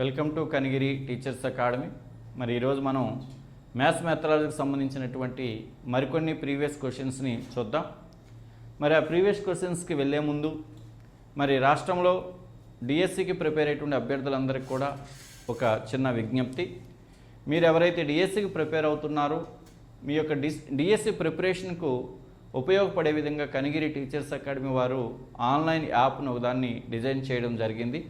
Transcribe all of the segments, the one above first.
Welcome to Kanigiri Teachers Academy. మరి ఈరోజు మనం మ్యాథ్స్ మెథడాలజీకి సంబంధించినటువంటి మరికొన్ని ప్రీవియస్ క్వశ్చన్స్ని చూద్దాం. మరి ఆ ప్రీవియస్ క్వశ్చన్స్కి వెళ్ళే ముందు మరి రాష్ట్రంలో డిఎస్సికి ప్రిపేర్ అయ్యేటువంటి అభ్యర్థులందరికీ కూడా ఒక చిన్న విజ్ఞప్తి. మీరు ఎవరైతే డిఎస్సికి ప్రిపేర్ అవుతున్నారో మీ యొక్క డిస్ డిఎస్సి ప్రిపరేషన్కు ఉపయోగపడే విధంగా కనిగిరి టీచర్స్ అకాడమీ వారు ఆన్లైన్ యాప్ను ఒకదాన్ని డిజైన్ చేయడం జరిగింది.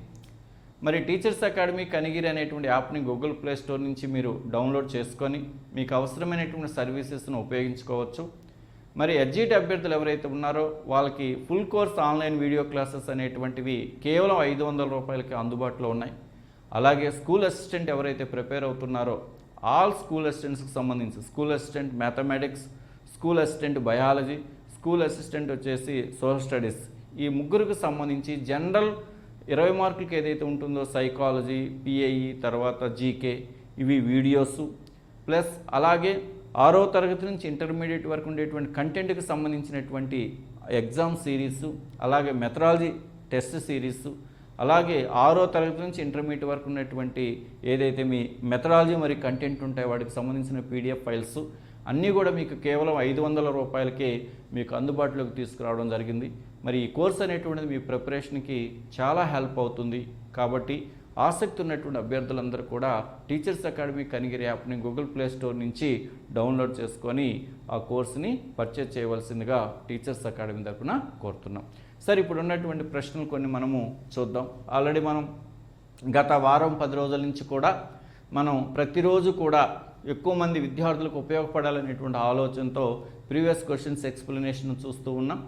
మరి టీచర్స్ అకాడమీ కనిగిరి అనేటువంటి యాప్ని గూగుల్ ప్లే స్టోర్ నుంచి మీరు డౌన్లోడ్ చేసుకొని మీకు అవసరమైనటువంటి సర్వీసెస్ను ఉపయోగించుకోవచ్చు. మరి ఎడ్జిట్ అభ్యర్థులు ఎవరైతే ఉన్నారో వాళ్ళకి full course online video classes అనేటువంటివి కేవలం ఐదు వందల రూపాయలకి అందుబాటులో ఉన్నాయి. అలాగే స్కూల్ అసిస్టెంట్ ఎవరైతే ప్రిపేర్ అవుతున్నారో ఆల్ స్కూల్ అసిస్టెంట్స్కి సంబంధించి school assistant mathematics school assistant biology school assistant వచ్చేసి సోషల్ స్టడీస్ ఈ ముగ్గురికి సంబంధించి జనరల్ ఇరవై మార్కులకి ఏదైతే ఉంటుందో సైకాలజీ పిఐఈ తర్వాత జీకే ఇవి వీడియోస్ ప్లస్ అలాగే ఆరో తరగతి నుంచి ఇంటర్మీడియట్ వరకు ఉండేటువంటి కంటెంట్కి సంబంధించినటువంటి ఎగ్జామ్ సిరీస్ అలాగే మెథడాలజీ టెస్ట్ సిరీస్ అలాగే ఆరో తరగతి నుంచి ఇంటర్మీడియట్ వరకు ఉన్నటువంటి ఏదైతే మీ మెథడాలజీ మరి కంటెంట్ ఉంటాయో వాటికి సంబంధించిన పీడిఎఫ్ ఫైల్స్ అన్నీ కూడా మీకు కేవలం ఐదు వందల రూపాయలకే మీకు అందుబాటులోకి తీసుకురావడం జరిగింది. మరి ఈ కోర్స్ అనేటువంటిది మీ ప్రిపరేషన్కి చాలా హెల్ప్ అవుతుంది. కాబట్టి ఆసక్తి ఉన్నటువంటి అభ్యర్థులందరూ కూడా టీచర్స్ అకాడమీ కనిగిరి యాప్ని గూగుల్ ప్లే స్టోర్ నుంచి డౌన్లోడ్ చేసుకొని ఆ కోర్సుని పర్చేజ్ చేయవలసిందిగా టీచర్స్ అకాడమీ తరఫున కోరుతున్నాం. సరే ఇప్పుడు ఉన్నటువంటి ప్రశ్నలు కొన్ని మనము చూద్దాం. ఆల్రెడీ మనం గత వారం పది రోజుల నుంచి కూడా మనం ప్రతిరోజు కూడా ఎక్కువ మంది విద్యార్థులకు ఉపయోగపడాలనేటువంటి ఆలోచనతో ప్రీవియస్ క్వశ్చన్స్ ఎక్స్ప్లెనేషన్ చూస్తూ ఉన్నాం.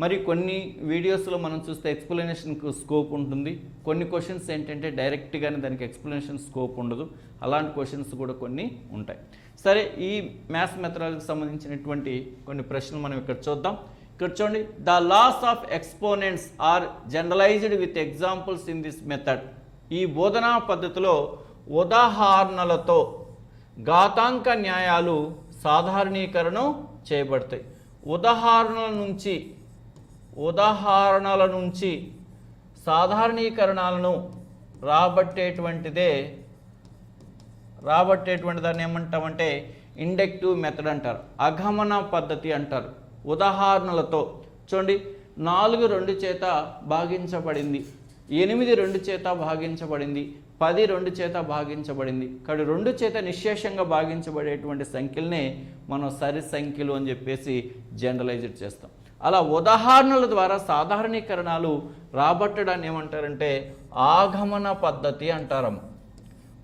మరి కొన్ని వీడియోస్లో మనం చూస్తే ఎక్స్ప్లెనేషన్కు స్కోప్ ఉంటుంది. కొన్ని క్వశ్చన్స్ ఏంటంటే డైరెక్ట్గానే దానికి ఎక్స్ప్లెనేషన్ స్కోప్ ఉండదు. అలాంటి క్వశ్చన్స్ కూడా కొన్ని ఉంటాయి. సరే ఈ మ్యాథ్స్ మెథడాలజీకి సంబంధించినటువంటి కొన్ని ప్రశ్నలు మనం ఇక్కడ చూద్దాం. ఇక్కడ చూడండి the laws of exponents are generalized with examples in this method ఈ బోధనా పద్ధతిలో ఉదాహరణలతో ఘాతాంక న్యాయాలు సాధారణీకరణం చేయబడతాయి. ఉదాహరణల నుంచి ఉదాహరణల నుంచి సాధారణీకరణాలను రాబట్టేటువంటిదే రాబట్టేటువంటి దాన్ని ఏమంటామంటే ఇండక్టివ్ మెథడ్ అంటారు అగమన పద్ధతి అంటారు. ఉదాహరణలతో చూడండి నాలుగు రెండు చేత భాగించబడింది ఎనిమిది రెండు చేత భాగించబడింది పది రెండు చేత భాగించబడింది. కానీ రెండు చేత నిశ్శేషంగా భాగించబడేటువంటి సంఖ్యలనే మనం సరి సంఖ్యలు అని చెప్పేసి జనరలైజ్డ్ చేస్తాం. అలా ఉదాహరణల ద్వారా సాధారణీకరణాలు రాబట్టడాన్ని ఏమంటారంటే ఆగమన పద్ధతి అంటారమ్మ.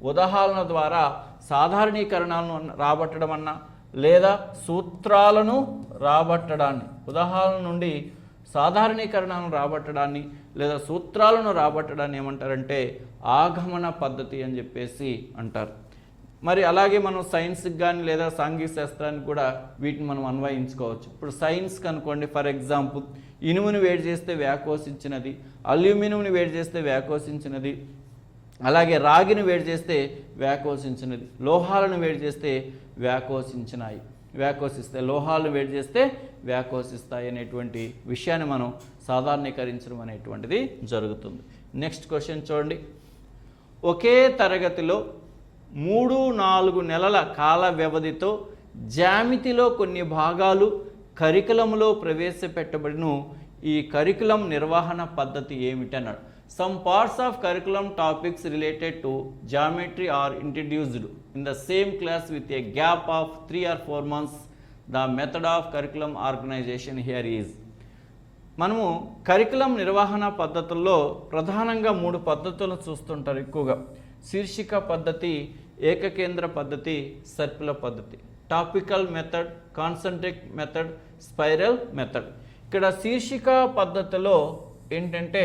ఉదాహరణ ద్వారా సాధారణీకరణాలను రాబట్టడం అన్నా లేదా సూత్రాలను రాబట్టడాన్ని. ఉదాహరణ నుండి సాధారణీకరణాలను రాబట్టడాన్ని లేదా సూత్రాలను రాబట్టడాన్ని ఏమంటారంటే ఆగమన పద్ధతి అని చెప్పేసి అంటారు. మరి అలాగే మనం సైన్స్కి కానీ లేదా సాంఘిక శాస్త్రానికి కూడా వీటిని మనం అన్వయించుకోవచ్చు. ఇప్పుడు సైన్స్కి అనుకోండి ఫర్ ఎగ్జాంపుల్ ఇనుముని వేడి చేస్తే వ్యాకోసించినది అల్యూమినియంని వేడి చేస్తే వ్యాకోసించినది అలాగే రాగిని వేడి చేస్తే వ్యాకోసించినది లోహాలను వేడి చేస్తే వ్యాకోసించినాయి వ్యాకోసిస్తాయి లోహాలను వేడి చేస్తే వ్యాకోసిస్తాయి అనేటువంటి విషయాన్ని మనం సాధారణీకరించడం అనేటువంటిది జరుగుతుంది. నెక్స్ట్ క్వశ్చన్ చూడండి. ఒకే తరగతిలో మూడు నాలుగు నెలల కాల వ్యవధితో జామితిలో కొన్ని భాగాలు కరికులంలో ప్రవేశపెట్టబడిన. ఈ కరికులం నిర్వహణ పద్ధతి ఏమిటన్నాడు? Some parts of curriculum topics related to geometry are introduced in the same class with a gap of three or four months the method of curriculum organization here is మనము కరికులం నిర్వహణ పద్ధతుల్లో ప్రధానంగా మూడు పద్ధతులను చూస్తుంటారు ఎక్కువగా. శీర్షిక పద్ధతి ఏకకేంద్ర పద్ధతి సర్కులర్ పద్ధతి. Topical method concentric method spiral method ఇక్కడ శీర్షిక పద్ధతిలో ఏంటంటే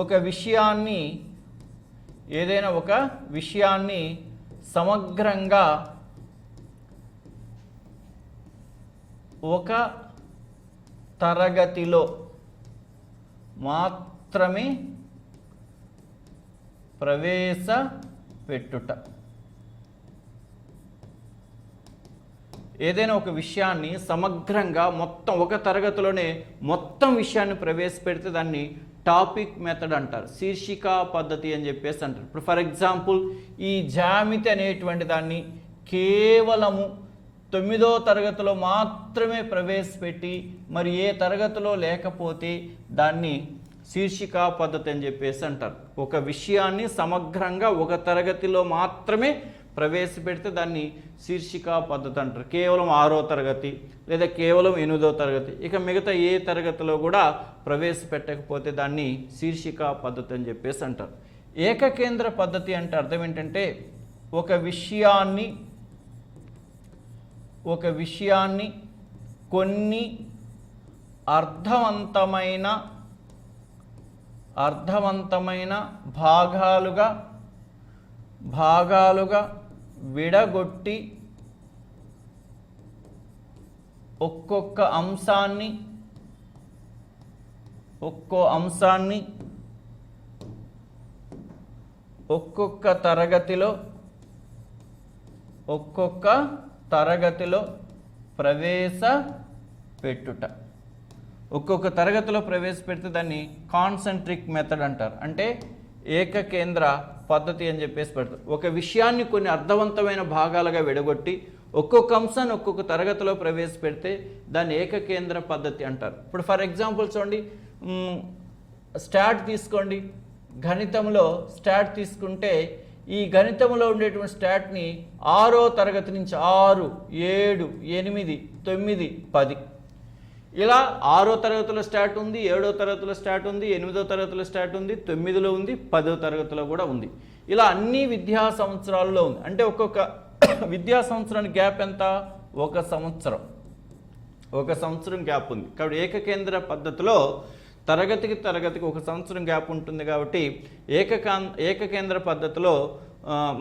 ఒక విషయాన్ని ఏదైనా ఒక విషయాన్ని సమగ్రంగా ఒక తరగతిలో మాత్రమే ప్రవేశ పెట్టుట. ఏదైనా ఒక విషయాన్ని సమగ్రంగా మొత్తం ఒక తరగతిలోనే మొత్తం విషయాన్ని ప్రవేశపెడితే దాన్ని టాపిక్ మెథడ్ అంటారు. శీర్షిక పద్ధతి అని చెప్పేసి అంటారు. ఇప్పుడు ఫర్ ఎగ్జాంపుల్ ఈ జామితి అనేటువంటి దాన్ని కేవలము తొమ్మిదో తరగతిలో మాత్రమే ప్రవేశపెట్టి మరి ఏ తరగతిలో లేకపోతే దాన్ని శీర్షిక పద్ధతి అని చెప్పేసి అంటారు. ఒక విషయాన్ని సమగ్రంగా ఒక తరగతిలో మాత్రమే ప్రవేశపెడితే దాన్ని శీర్షిక పద్ధతి అంటారు. కేవలం ఆరో తరగతి లేదా కేవలం ఎనిమిదో తరగతి. ఇక మిగతా ఏ తరగతిలో కూడా ప్రవేశపెట్టకపోతే దాన్ని శీర్షిక పద్ధతి అని చెప్పేసి అంటారు. ఏకకేంద్ర పద్ధతి అంటే అర్థం ఏంటంటే ఒక విషయాన్ని ఒక విషయాన్ని కొన్ని అర్థవంతమైన అర్థవంతమైన భాగాలుగా భాగాలుగా విడగొట్టి ఒక్కొక్క అంశాన్ని ఒక్కో అంశాన్ని ఒక్కొక్క తరగతిలో ఒక్కొక్క తరగతిలో ప్రవేశ పెట్టుట ఒక్కొక్క తరగతిలో ప్రవేశపెడితే దాన్ని కాన్సన్ట్రిక్ మెథడ్ అంటారు. అంటే ఏకకేంద్ర పద్ధతి అని చెప్పేసి పెడతారు. ఒక విషయాన్ని కొన్ని అర్థవంతమైన భాగాలుగా విడగొట్టి ఒక్కొక్క అంశాన్ని ఒక్కొక్క తరగతిలో ప్రవేశపెడితే దాన్ని ఏకకేంద్ర పద్ధతి అంటారు. ఇప్పుడు ఫర్ ఎగ్జాంపుల్ చూడండి స్టాట్ తీసుకోండి. గణితంలో స్టాట్ తీసుకుంటే ఈ గణితంలో ఉండేటువంటి స్టాట్ని ఆరో తరగతి నుంచి ఆరు ఏడు ఎనిమిది తొమ్మిది పది ఇలా ఆరో తరగతిలో స్టార్ట్ ఉంది ఏడో తరగతిలో స్టార్ట్ ఉంది ఎనిమిదో తరగతిలో స్టార్ట్ ఉంది తొమ్మిదిలో ఉంది పదో తరగతిలో కూడా ఉంది. ఇలా అన్ని విద్యా సంవత్సరాల్లో ఉంది. అంటే ఒక్కొక్క విద్యా సంవత్సరానికి గ్యాప్ ఎంత? ఒక సంవత్సరం. ఒక సంవత్సరం గ్యాప్ ఉంది. కాబట్టి ఏకకేంద్ర పద్ధతిలో తరగతికి తరగతికి ఒక సంవత్సరం గ్యాప్ ఉంటుంది కాబట్టి ఏకకా ఏకకేంద్ర పద్ధతిలో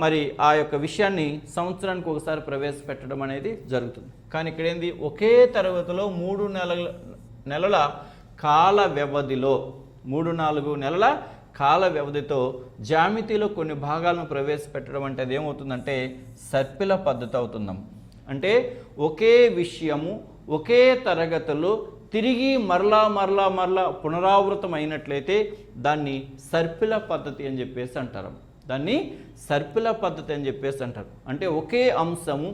మరి ఆ యొక్క విషయాన్ని సంవత్సరానికి ఒకసారి ప్రవేశపెట్టడం అనేది జరుగుతుంది. కానీ ఇక్కడ ఏంది ఒకే తరగతిలో మూడు నెలల నెలల కాల వ్యవధిలో మూడు నాలుగు నెలల కాల వ్యవధితో జామితిలో కొన్ని భాగాలను ప్రవేశపెట్టడం అంటే అది ఏమవుతుందంటే సర్పిల పద్ధతి అవుతుందాం. అంటే ఒకే విషయము ఒకే తరగతిలో తిరిగి మరలా మరలా మరలా పునరావృతం అయినట్లయితే దాన్ని సర్పిల పద్ధతి అని చెప్పేసి అంటారు. దాన్ని సర్పిల పద్ధతి అని చెప్పేసి అంటారు. అంటే ఒకే అంశము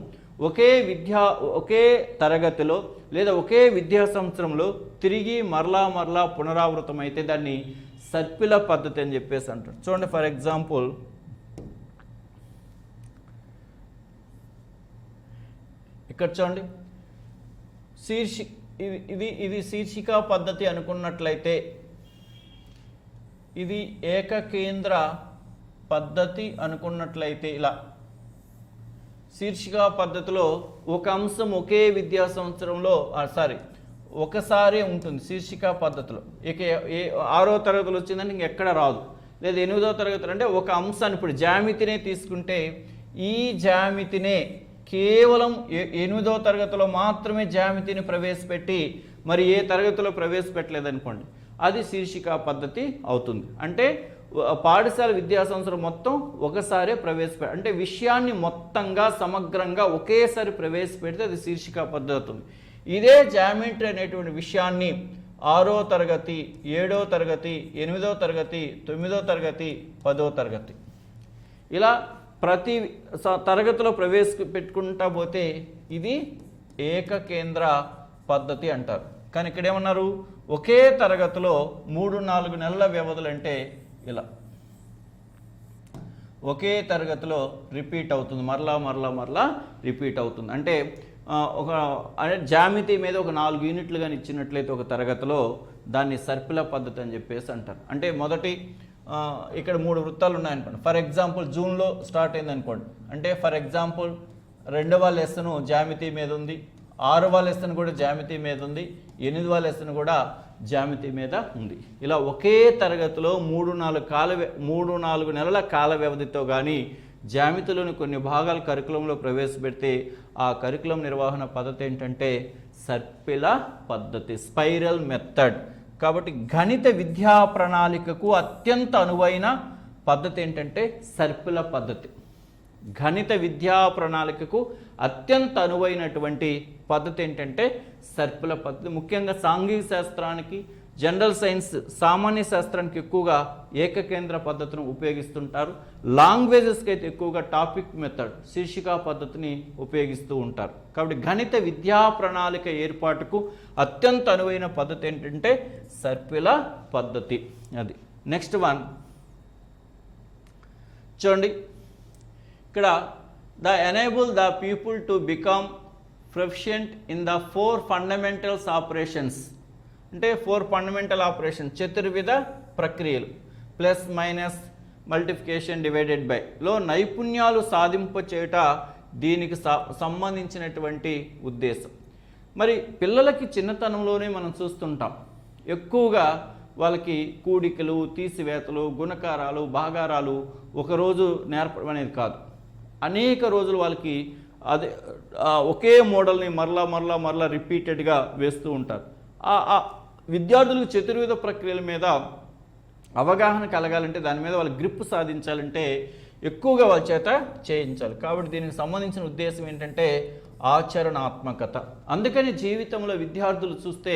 ఒకే విద్యా ఒకే తరగతిలో లేదా ఒకే విద్యా సంవత్సరంలో తిరిగి మరలా మరలా పునరావృతం అయితే దాన్ని సర్పిల పద్ధతి అని చెప్పేసి అంటారు. చూడండి ఫర్ ఎగ్జాంపుల్ ఇక్కడ చూడండి శీర్షి ఇది ఇది ఇది శీర్షిక పద్ధతి అనుకున్నట్లయితే ఇది ఏకకేంద్ర పద్ధతి అనుకున్నట్లయితే ఇలా. శీర్షిక పద్ధతిలో ఒక అంశం ఒకే విద్యా సంవత్సరంలో సారీ ఒకసారి ఉంటుంది శీర్షిక పద్ధతిలో. ఇక ఏ ఆరో తరగతిలో వచ్చిందని ఇంకెక్కడ రాదు. లేదా ఎనిమిదో తరగతులు అంటే ఒక అంశాన్ని ఇప్పుడు జామితినే తీసుకుంటే ఈ జామితినే కేవలం ఎ- ఎనిమిదో తరగతిలో మాత్రమే జామితిని ప్రవేశపెట్టి మరి ఏ తరగతిలో ప్రవేశపెట్టలేదనుకోండి. అది శీర్షిక పద్ధతి అవుతుంది. అంటే పాఠశాల విద్యా సంవత్సరం మొత్తం ఒకసారే ప్రవేశపె అంటే విషయాన్ని మొత్తంగా సమగ్రంగా ఒకేసారి ప్రవేశపెడితే అది శీర్షిక పద్ధతి అవుతుంది. ఇదే జామెట్రీ అనేటువంటి విషయాన్ని ఆరో తరగతి ఏడో తరగతి ఎనిమిదో తరగతి తొమ్మిదో తరగతి పదో తరగతి. ఇలా ప్రతి స- తరగతిలో ప్రవేశ పెట్టుకుంటా పోతే ఇది ఏకకేంద్ర పద్ధతి అంటారు. కానీ ఇక్కడ ఏమన్నారు ఒకే తరగతిలో మూడు నాలుగు నెలల వ్యవధులు అంటే ఇలా. ఒకే తరగతిలో రిపీట్ అవుతుంది మరలా మరలా మరలా రిపీట్ అవుతుంది. అంటే ఒక అంటే జామితి మీద ఒక నాలుగు యూనిట్లు కానీ ఇచ్చినట్లయితే ఒక తరగతిలో దాన్ని సర్పిల పద్ధతి అని చెప్పేసి అంటారు. అంటే మొదటి ఇక్కడ మూడు వృత్తాలు ఉన్నాయనుకోండి. ఫర్ ఎగ్జాంపుల్ జూన్లో స్టార్ట్ అయింది అనుకోండి అంటే ఫర్ ఎగ్జాంపుల్ రెండవ లెసన్ జామితి మీద ఉంది ఆరవ లెసన్ కూడా జామితి మీద ఉంది ఎనిమిదవ లెసన్ కూడా జామితి మీద ఉంది. ఇలా ఒకే తరగతిలో మూడు నాలుగు కాల వ్య- మూడు నాలుగు నెలల కాల వ్యవధితో కానీ జామితిలోని కొన్ని భాగాలు కరికులంలో ప్రవేశపెడితే ఆ కరికులం నిర్వహణ పద్ధతి ఏంటంటే సర్పిల పద్ధతి స్పైరల్ మెథడ్. కాబట్టి గణిత విద్యా ప్రణాళికకు అత్యంత అనువైన పద్ధతి ఏంటంటే సర్పిల పద్ధతి. గణిత విద్యా ప్రణాళికకు అత్యంత అనువైనటువంటి పద్ధతి ఏంటంటే సర్పుల పద్ధతి. ముఖ్యంగా సాంఘిక శాస్త్రానికి జనరల్ సైన్స్ సామాన్య శాస్త్రానికి ఎక్కువగా ఏకకేంద్ర పద్ధతిని ఉపయోగిస్తుంటారు. లాంగ్వేజెస్కి అయితే ఎక్కువగా టాపిక్ మెథడ్ శీర్షికా పద్ధతిని ఉపయోగిస్తూ ఉంటారు. కాబట్టి గణిత విద్యా ప్రణాళిక ఏర్పాటుకు అత్యంత అనువైన పద్ధతి ఏంటంటే సర్పిల పద్ధతి. అది. Next one. చూడండి. ఇక్కడ the enable the people to become proficient in the four fundamentals operations. అంటే ఫోర్ ఫండమెంటల్ ఆపరేషన్ చతుర్విధ ప్రక్రియలు. Plus minus multiplication divided by. లో నైపుణ్యాలు సాధింప చేయుట దీనికి సంబంధించినటువంటి ఉద్దేశం. మరి పిల్లలకి చిన్నతనంలోనే మనం చూస్తుంటాం. ఎక్కువగా వాళ్ళకి కూడికలు తీసివేతలు గుణకారాలు భాగారాలు ఒకరోజు నేర్పడం అనేది కాదు. అనేక రోజులు వాళ్ళకి అదే ఒకే మోడల్ని మరలా మరలా మరలా రిపీటెడ్గా వేస్తూ ఉంటారు. ఆ విద్యార్థులకు చతుర్విధ ప్రక్రియల మీద అవగాహన కలగాలంటే దాని మీద వాళ్ళ గ్రిప్ సాధించాలంటే ఎక్కువగా వాళ్ళ చేత చేయించాలి. కాబట్టి దీనికి సంబంధించిన ఉద్దేశం ఏంటంటే ఆచరణాత్మకత. అందుకని జీవితంలో విద్యార్థులు చూస్తే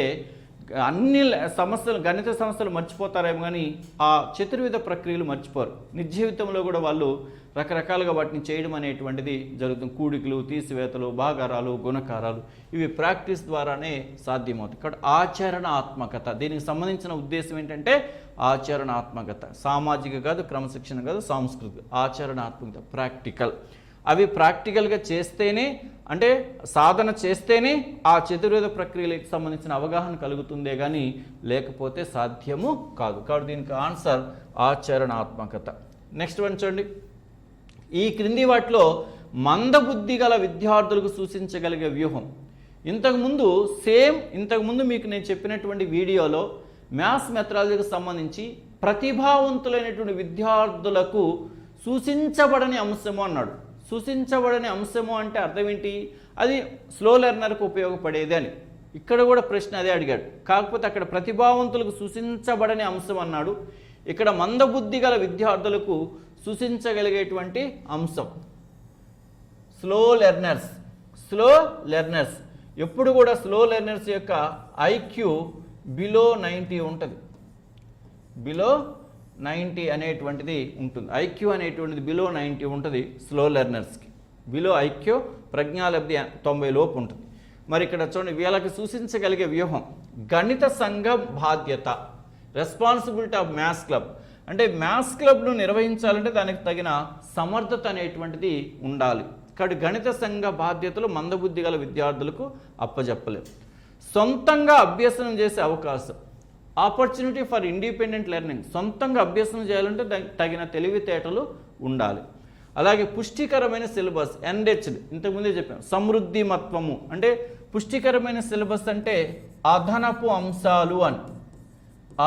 అన్ని సమస్యలు గణిత సమస్యలు మర్చిపోతారేమో కానీ ఆ చతుర్విధ ప్రక్రియలు మర్చిపోరు. నిజ జీవితంలో కూడా వాళ్ళు రకరకాలుగా వాటిని చేయడం అనేటువంటిది జరుగుతుంది. కూడికలు తీసివేతలు భాగారాలు గుణకారాలు ఇవి ప్రాక్టీస్ ద్వారానే సాధ్యమవుతాయి. కాబట్టి ఆచరణాత్మకత దీనికి సంబంధించిన ఉద్దేశం ఏంటంటే ఆచరణాత్మకత. సామాజిక కాదు క్రమశిక్షణ కాదు సాంస్కృతిక ఆచరణాత్మకత ప్రాక్టికల్. అవి ప్రాక్టికల్గా చేస్తేనే అంటే సాధన చేస్తేనే ఆ చతుర్వేద ప్రక్రియలకు సంబంధించిన అవగాహన కలుగుతుందే కానీ లేకపోతే సాధ్యము కాదు. కాబట్టి దీనికి ఆన్సర్ ఆచరణాత్మకత. నెక్స్ట్ వన్ చూడండి. ఈ క్రింది వాటిలో మందబుద్ధి గల విద్యార్థులకు సూచించగలిగే వ్యూహం. ఇంతకుముందు సేమ్ ఇంతకుముందు మీకు నేను చెప్పినటువంటి వీడియోలో మ్యాథ్స్ మెథడాలజీకి సంబంధించి ప్రతిభావంతులైనటువంటి విద్యార్థులకు సూచించబడని అంశము అన్నాడు. సూచించబడని అంశము అంటే అర్థం ఏంటి? అది స్లో లెర్నర్కు ఉపయోగపడేది అని. ఇక్కడ కూడా ప్రశ్న అదే అడిగాడు. కాకపోతే అక్కడ ప్రతిభావంతులకు సూచించబడని అంశం అన్నాడు. ఇక్కడ మందబుద్ధి గల విద్యార్థులకు సూచించగలిగేటువంటి అంశం. స్లో లెర్నర్స్ స్లో లెర్నర్స్ ఎప్పుడు కూడా స్లో లెర్నర్స్ యొక్క ఐక్యూ బిలో నైంటీ ఉంటుంది. బిలో నైంటీ అనేటువంటిది ఉంటుంది. ఐక్యూ అనేటువంటిది బిలో నైంటీ ఉంటుంది స్లో లెర్నర్స్కి బిలో ఐక్యూ ప్రజ్ఞాలబ్ధి తొంభై లోపు ఉంటుంది. మరి ఇక్కడ చూడండి వీళ్ళకి సూచించగలిగే వ్యూహం గణిత సంఘం బాధ్యత రెస్పాన్సిబిలిటీ ఆఫ్ మ్యాథ్స్ క్లబ్ అంటే మ్యాథ్స్ క్లబ్ను నిర్వహించాలంటే దానికి తగిన సమర్థత అనేటువంటిది ఉండాలి. కాబట్టి గణిత సంఘ బాధ్యతలు మందబుద్ధి గల విద్యార్థులకు అప్పజెప్పలేవు సొంతంగా అభ్యసనం చేసే అవకాశం ఆపర్చునిటీ ఫర్ ఇండిపెండెంట్ లెర్నింగ్ సొంతంగా అభ్యసనం చేయాలంటే దానికి తగిన తెలివితేటలు ఉండాలి. అలాగే పుష్టికరమైన సిలబస్ ఎన్హెచ్డ్ ఇంతకుముందే చెప్పాం సమృద్ధిమత్వము అంటే పుష్టికరమైన సిలబస్ అంటే అదనపు అంశాలు అని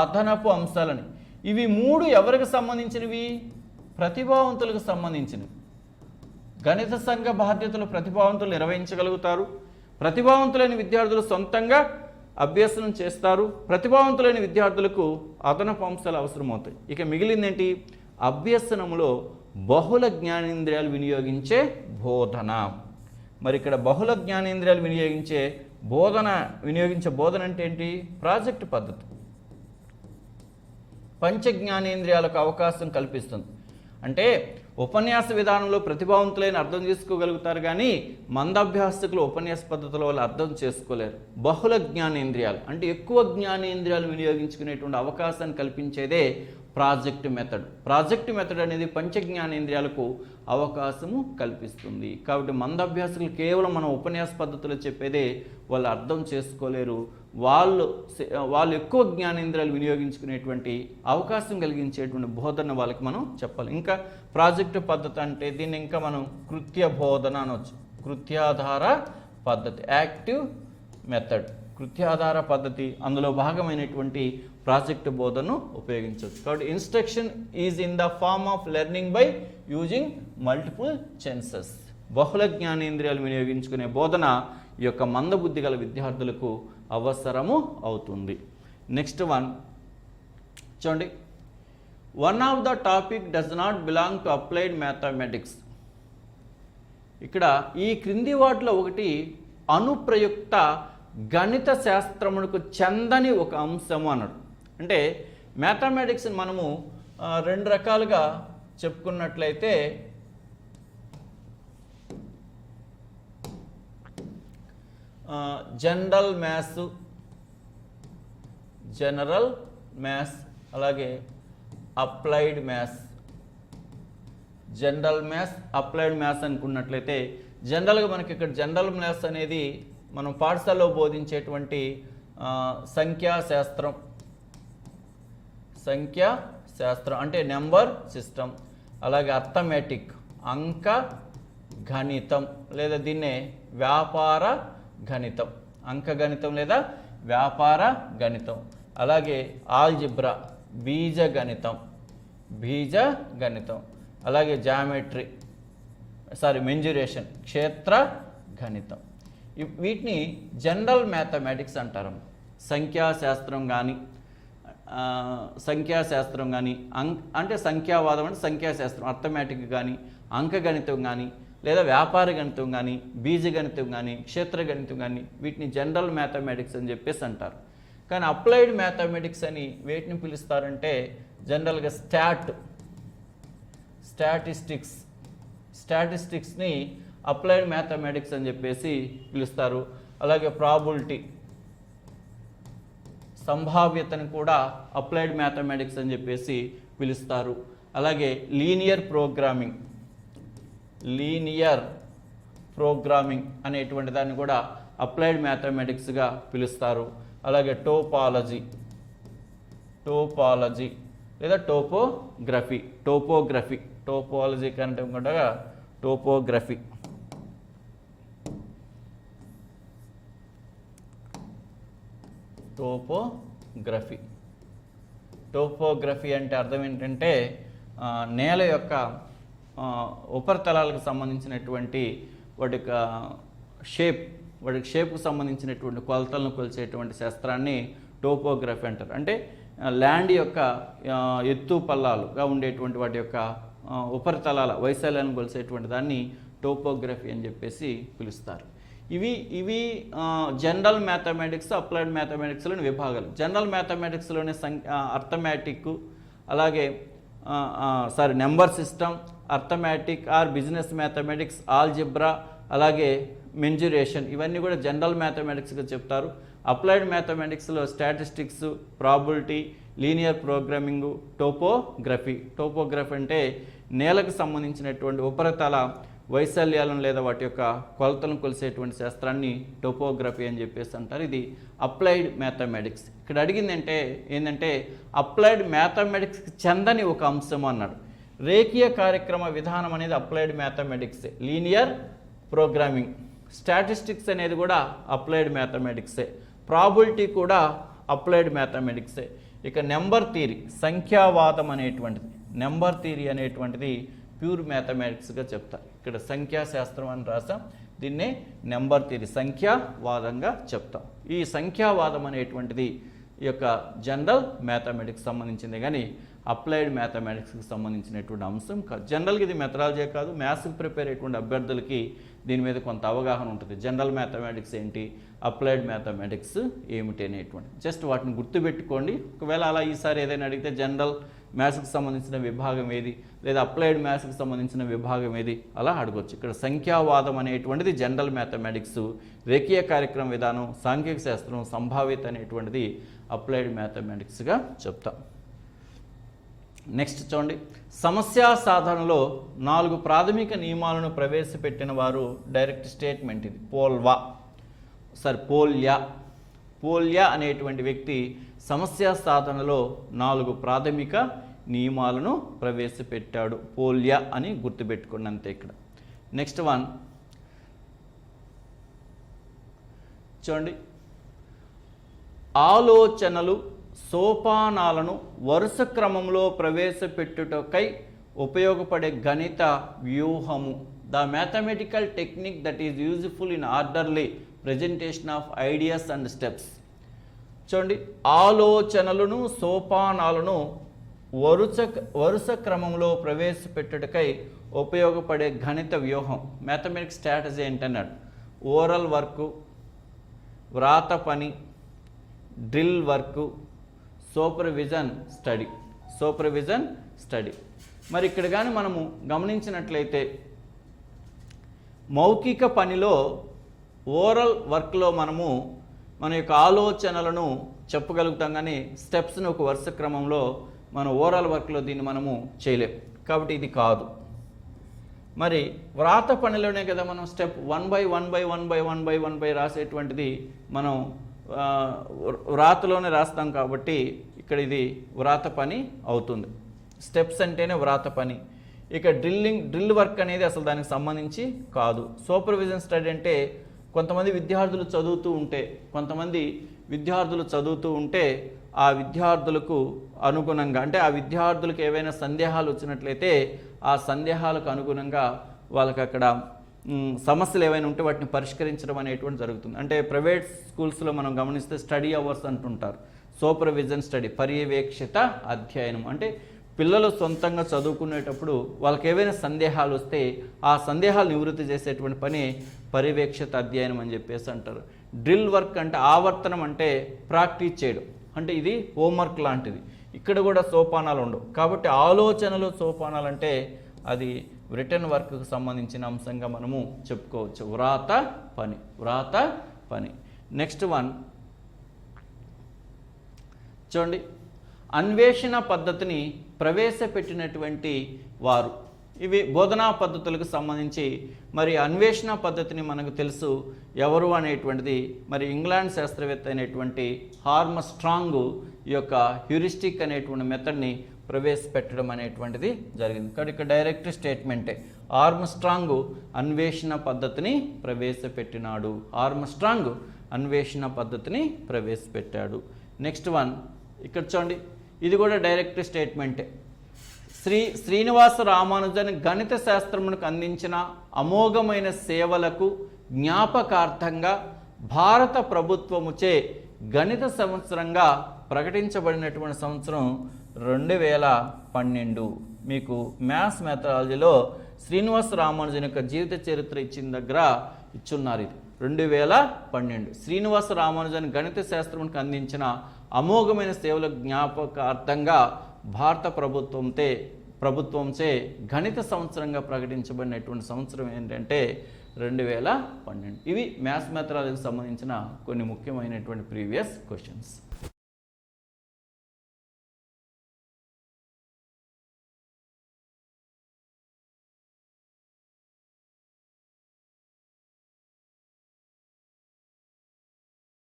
అదనపు అంశాలని. ఇవి మూడు ఎవరికి సంబంధించినవి? ప్రతిభావంతులకు సంబంధించినవి. గణిత సంఘ బాధ్యతలు ప్రతిభావంతులు నిర్వహించగలుగుతారు. ప్రతిభావంతులైన విద్యార్థులు సొంతంగా అభ్యసనం చేస్తారు. ప్రతిభావంతులైన విద్యార్థులకు అదనపు అంశాలు అవసరమవుతాయి. ఇక మిగిలిందేంటి? అభ్యసనంలో బహుళ జ్ఞానేంద్రియాలు వినియోగించే బోధన. మరి ఇక్కడ బహుళ జ్ఞానేంద్రియాలు వినియోగించే బోధన వినియోగించే బోధన అంటే ఏంటి? ప్రాజెక్ట్ పద్ధతి. పంచ జ్ఞానేంద్రియాలకు అవకాశం కల్పిస్తుంది. అంటే ఉపన్యాస విధానంలో ప్రతిభావంతులైన అర్థం చేసుకోగలుగుతారు కానీ మందాభ్యాసకులు ఉపన్యాస పద్ధతుల వాళ్ళు అర్థం చేసుకోలేరు. బహుళ జ్ఞానేంద్రియాలు అంటే ఎక్కువ జ్ఞానేంద్రియాలు వినియోగించుకునేటువంటి అవకాశాన్ని కల్పించేదే ప్రాజెక్ట్ మెథడ్. ప్రాజెక్ట్ మెథడ్ అనేది పంచజ్ఞానేంద్రియాలకు అవకాశము కల్పిస్తుంది. కాబట్టి మందాభ్యాసకులు కేవలం మనం ఉపన్యాస పద్ధతిలో చెప్పేదే వాళ్ళు అర్థం చేసుకోలేరు. వాళ్ళు వాళ్ళు ఎక్కువ జ్ఞానేంద్రియాలు వినియోగించుకునేటువంటి అవకాశం కలిగించేటువంటి బోధన వాళ్ళకి మనం చెప్పాలి. ఇంకా ప్రాజెక్టు పద్ధతి అంటే దీన్ని ఇంకా మనం కృత్య బోధన అనవచ్చు కృత్యాధార పద్ధతి యాక్టివ్ మెథడ్. కృత్యాధార పద్ధతి అందులో భాగమైనటువంటి ప్రాజెక్టు బోధనను ఉపయోగించవచ్చు. కాబట్టి instruction is in the form of learning by using multiple senses బహుళ జ్ఞానేంద్రియాలు వినియోగించుకునే బోధన ఈ యొక్క మందబుద్ధి గల విద్యార్థులకు అవసరము అవుతుంది. నెక్స్ట్ వన్ చూడండి. One of the topic does not belong to applied mathematics ఇక్కడ ఈ క్రింది వాటిలో ఒకటి అనుప్రయుక్త గణిత శాస్త్రమునకు చెందని ఒక అంశము అన్నాడు. అంటే మ్యాథమెటిక్స్ మనము రెండు రకాలుగా చెప్పుకున్నట్లయితే జనరల్ మ్యాథ్స్ జనరల్ మ్యాథ్స్ అలాగే applied maths general maths applied maths అనుకున్నట్లయితే జనరల్గా మనకి ఇక్కడ జనరల్ మ్యాథ్స్ అనేది మనం పాఠశాలలో బోధించేటువంటి సంఖ్యాశాస్త్రం సంఖ్యా శాస్త్రం. సంఖ్యా శాస్త్రం అంటే నెంబర్ సిస్టమ్ అలాగే అర్థమెటిక్ అంక గణితం లేదా దీన్నే వ్యాపార గణితం అంకగణితం లేదా వ్యాపార గణితం. అలాగే ఆల్జిబ్రా బీజ గణితం బీజ గణితం. అలాగే జామెట్రీ సారీ మెంజురేషన్ క్షేత్ర గణితం. వీటిని జనరల్ మ్యాథమెటిక్స్ అంటారు. సంఖ్యాశాస్త్రం కానీ సంఖ్యాశాస్త్రం కానీ అంక్ అంటే సంఖ్యావాదం అంటే సంఖ్యాశాస్త్రం అర్థమెటిక్ కానీ అంకగణితం కానీ లేదా వ్యాపార గణితం కానీ బీజగణితం కానీ క్షేత్ర గణితం కానీ వీటిని జనరల్ మ్యాథమెటిక్స్ అని చెప్పేసి అంటారు. కానీ అప్లైడ్ మ్యాథమెటిక్స్ అని వేటిని పిలుస్తారంటే జనరల్గా స్టాట్ స్టాటిస్టిక్స్ స్టాటిస్టిక్స్ని అప్లైడ్ మ్యాథమెటిక్స్ అని చెప్పేసి పిలుస్తారు. అలాగే ప్రాబిలిటీ సంభావ్యతను కూడా అప్లైడ్ మ్యాథమెటిక్స్ అని చెప్పేసి పిలుస్తారు. అలాగే లీనియర్ ప్రోగ్రామింగ్ లీనియర్ ప్రోగ్రామింగ్ అనేటువంటి దాన్ని కూడా అప్లైడ్ మ్యాథమెటిక్స్గా పిలుస్తారు. అలాగే టోపాలజీ టోపాలజీ లేదా టోపోగ్రఫీ టోపోగ్రఫీ టోపాలజీ కంటే కూడా టోపోగ్రఫీ. టోపోగ్రఫీ. టోపోగ్రఫీ అంటే అర్థం ఏంటంటే నేల యొక్క ఉపరితలాలకు సంబంధించినటువంటి వాటి యొక్క షేప్ వాటి షేప్కు సంబంధించినటువంటి కొలతలను కొలిచేటువంటి శాస్త్రాన్ని టోపోగ్రఫీ అంటారు. అంటే ల్యాండ్ యొక్క ఎత్తు పల్లాలుగా ఉండేటువంటి వాటి యొక్క ఉపరితలాల వైశాల్యాన్ని కొలిసేటువంటి దాన్ని టోపోగ్రఫీ అని చెప్పేసి పిలుస్తారు. ఇవి ఇవి జనరల్ మ్యాథమెటిక్స్ అప్లైడ్ మ్యాథమెటిక్స్లోని విభాగాలు. జనరల్ మ్యాథమెటిక్స్లోని సంఖ్య అర్థమెటిక్ అలాగే sorry number system arithmetic or business mathematics algebra అలాగే మెంజురేషన్ ఇవన్నీ కూడా జనరల్ మ్యాథమెటిక్స్గా చెప్తారు. Applied మ్యాథమెటిక్స్లో statistics probability linear programming topography topography అంటే నేలకు సంబంధించినటువంటి ఉపరితల వైశాల్యాలను లేదా వాటి యొక్క కొలతలను కొలిసేటువంటి శాస్త్రాన్ని టోపోగ్రఫీ అని చెప్పేసి అంటారు. ఇది అప్లైడ్ మ్యాథమెటిక్స్ ఇక్కడ అడిగిందంటే ఏంటంటే అప్లైడ్ మ్యాథమెటిక్స్కి చెందని ఒక అంశం అన్నాడు. రేఖీయ కార్యక్రమ విధానం అనేది applied mathematics. Linear programming. Statistics అనేది కూడా అప్లైడ్ మ్యాథమెటిక్సే. ప్రాబిలిటీ కూడా అప్లైడ్ మ్యాథమెటిక్సే. ఇక నెంబర్ థియరీ సంఖ్యావాదం అనేటువంటిది. నెంబర్ థియరీ అనేటువంటిది ప్యూర్ మ్యాథమెటిక్స్గా చెప్తారు ఇక్కడ సంఖ్యాశాస్త్రం అని రాసాం దీన్నే నెంబర్ థియరీ సంఖ్యావాదంగా చెప్తాం. ఈ సంఖ్యావాదం అనేటువంటిది ఈ యొక్క జనరల్ మ్యాథమెటిక్స్ సంబంధించింది. కానీ అప్లైడ్ మ్యాథమెటిక్స్కి సంబంధించినటువంటి అంశం కాదు జనరల్గా ఇది మెథడాలజీ కాదు మ్యాథ్స్కి ప్రిపేర్ అయ్యేటువంటి అభ్యర్థులకి దీని మీద కొంత అవగాహన ఉంటుంది. జనరల్ మ్యాథమెటిక్స్ ఏంటి అప్లైడ్ మ్యాథమెటిక్స్ ఏమిటి అనేటువంటి జస్ట్ వాటిని గుర్తుపెట్టుకోండి. ఒకవేళ అలా ఈసారి ఏదైనా అడిగితే జనరల్ మ్యాథ్స్కి సంబంధించిన విభాగం ఏది లేదా అప్లైడ్ మ్యాథ్స్కి సంబంధించిన విభాగం ఏది అలా అడగొచ్చు. ఇక్కడ సంఖ్యావాదం అనేటువంటిది జనరల్ మ్యాథమెటిక్స్ రేఖీయ కార్యక్రమ విధానం సాంఘిక శాస్త్రం సంభావ్యత అనేటువంటిది అప్లైడ్ మ్యాథమెటిక్స్గా చెప్తాం. నెక్స్ట్ చూడండి. సమస్యా సాధనలో నాలుగు ప్రాథమిక నియమాలను ప్రవేశపెట్టిన వారు డైరెక్ట్ స్టేట్మెంట్ ఇది. పోల్వా సారీ పోల్యా పోల్యా అనేటువంటి వ్యక్తి సమస్యా సాధనలో నాలుగు ప్రాథమిక నియమాలను ప్రవేశపెట్టాడు. పోల్యా అని గుర్తుపెట్టుకోండి అంతే ఇక్కడ. నెక్స్ట్ వన్ చూడండి. ఆలోచనలు సోపానాలను వరుస క్రమంలో ప్రవేశపెట్టుటకై ఉపయోగపడే గణిత వ్యూహము. The mathematical technique that is useful in orderly presentation of ideas and steps చూడండి ఆలోచనలను సోపానాలను వరుస వరుస క్రమంలో ప్రవేశపెట్టుటకై ఉపయోగపడే గణిత వ్యూహం. మ్యాథమెటిక్స్ స్ట్రాటజీ ఏంటన్నాడు ఓరల్ వర్కు వ్రాత పని drill work supervision study. Supervision study. మరి ఇక్కడ కానీ మనము గమనించినట్లయితే మౌఖిక పనిలో ఓరల్ వర్క్లో మనము మన యొక్క ఆలోచనలను చెప్పగలుగుతాం కానీ స్టెప్స్ను ఒక వరుస క్రమంలో మన ఓరల్ వర్క్లో దీన్ని మనము చేయలేం. కాబట్టి ఇది కాదు. మరి వ్రాత పనిలోనే కదా మనం step one by one by one by one by one by రాసేటువంటిది by వ్రాతలోనే రాస్తాం కాబట్టి ఇక్కడ ఇది వ్రాత పని అవుతుంది. స్టెప్స్ అంటేనే వ్రాత పని. ఇక డ్రిల్లింగ్ డ్రిల్ వర్క్ అనేది అసలు దానికి సంబంధించి కాదు. సూపర్విజన్ స్టడీ అంటే కొంతమంది విద్యార్థులు చదువుతూ ఉంటే కొంతమంది విద్యార్థులు చదువుతూ ఉంటే ఆ విద్యార్థులకు అనుగుణంగా అంటే ఆ విద్యార్థులకు ఏవైనా సందేహాలు వచ్చినట్లయితే ఆ సందేహాలకు అనుగుణంగా వాళ్ళకి అక్కడ సమస్యలు ఏవైనా ఉంటే వాటిని పరిష్కరించడం అనేటువంటి జరుగుతుంది. అంటే ప్రైవేట్ స్కూల్స్లో మనం గమనిస్తే స్టడీ అవర్స్ అంటుంటారు. సూపర్విజన్ స్టడీ పర్యవేక్షిత అధ్యయనం. అంటే పిల్లలు సొంతంగా చదువుకునేటప్పుడు వాళ్ళకి ఏవైనా సందేహాలు వస్తే ఆ సందేహాలు నివృత్తి చేసేటువంటి పని పర్యవేక్షిత అధ్యయనం అని చెప్పేసి అంటారు. డ్రిల్ వర్క్ అంటే ఆవర్తనం అంటే ప్రాక్టీస్ చేయడం. అంటే ఇది హోంవర్క్ లాంటిది. ఇక్కడ కూడా సోపానాలు ఉండవు. కాబట్టి ఆలోచనలు సోపానాలు అంటే అది రిటర్న్ వర్క్కు సంబంధించిన అంశంగా మనము చెప్పుకోవచ్చు. వ్రాత పని వ్రాత పని. నెక్స్ట్ వన్ చూడండి. అన్వేషణ పద్ధతిని ప్రవేశపెట్టినటువంటి వారు. ఇవి బోధనా పద్ధతులకు సంబంధించి మరి అన్వేషణ పద్ధతిని మనకు తెలుసు. ఎవరు అనేటువంటిది మరి ఇంగ్లాండ్ శాస్త్రవేత్త అయినటువంటి హార్మస్ట్రాంగ్ ఈ యొక్క హ్యూరిస్టిక్ అనేటువంటి మెథడ్ని ప్రవేశపెట్టడం అనేటువంటిది జరిగింది. కాబట్టి ఇక్కడ డైరెక్ట్ స్టేట్మెంటే. ఆర్మ్స్ట్రాంగ్ అన్వేషణ పద్ధతిని ప్రవేశపెట్టినాడు. ఆర్మ్స్ట్రాంగ్ అన్వేషణ పద్ధతిని ప్రవేశపెట్టాడు. Next one. ఇక్కడ చూడండి. ఇది కూడా డైరెక్ట్ స్టేట్మెంటే. శ్రీ శ్రీనివాస రామానుజన్ గణిత శాస్త్రమునకు అందించిన అమోఘమైన సేవలకు జ్ఞాపకార్థంగా భారత ప్రభుత్వముచే గణిత సంవత్సరంగా ప్రకటించబడినటువంటి సంవత్సరం రెండు వేల పన్నెండు. మీకు మ్యాథ్స్ మెథడాలజీలో శ్రీనివాస రామానుజన్ యొక్క జీవిత చరిత్ర ఇచ్చిన దగ్గర ఇచ్చున్నారు ఇది. రెండు వేల పన్నెండు. శ్రీనివాస రామానుజన్ గణిత శాస్త్రంకి అందించిన అమోఘమైన సేవల జ్ఞాపకార్థంగా భారత ప్రభుత్వంతే ప్రభుత్వంచే గణిత సంవత్సరంగా ప్రకటించబడినటువంటి సంవత్సరం ఏంటంటే రెండు వేల పన్నెండు. ఇవి మ్యాథ్స్ మెథడాలజీకి సంబంధించిన కొన్ని ముఖ్యమైనటువంటి ప్రీవియస్ క్వశ్చన్స్.